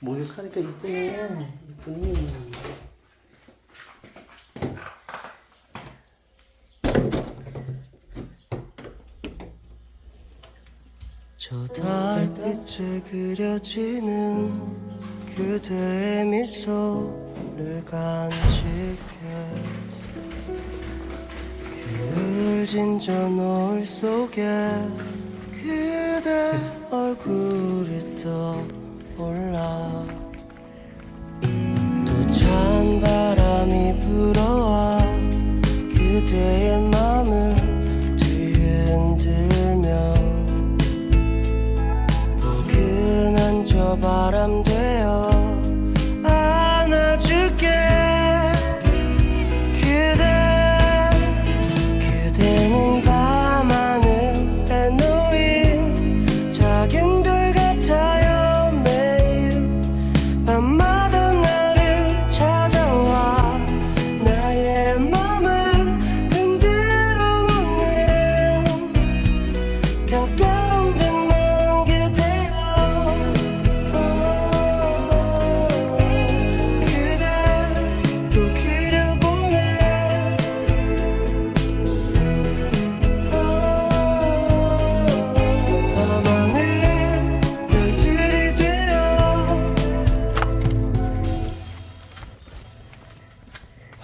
목욕하니까 이쁘네. 이쁘니. 저 달빛에 그려지는 그대의 미소를 간직해 진저 노을 속에 그대 얼굴이 떠올라. 또 찬 바람이 불어와 그대의 맘을 뒤흔들며 포근한 저 바람 되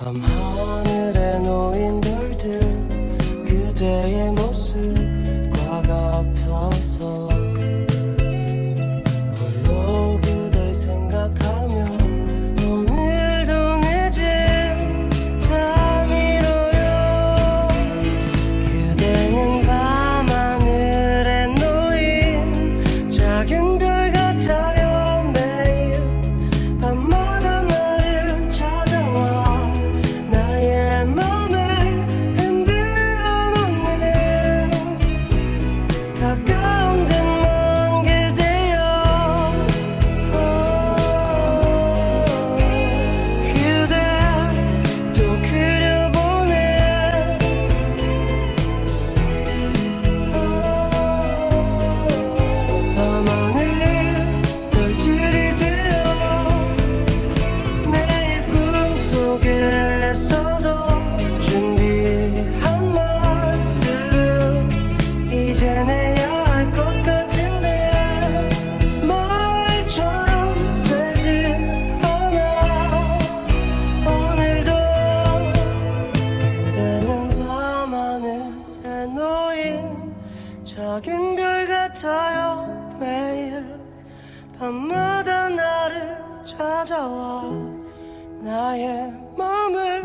밤하늘에 놓인 별들 그대의 모습과 같아서 매일 밤마다 나를 찾아와 나의 마음을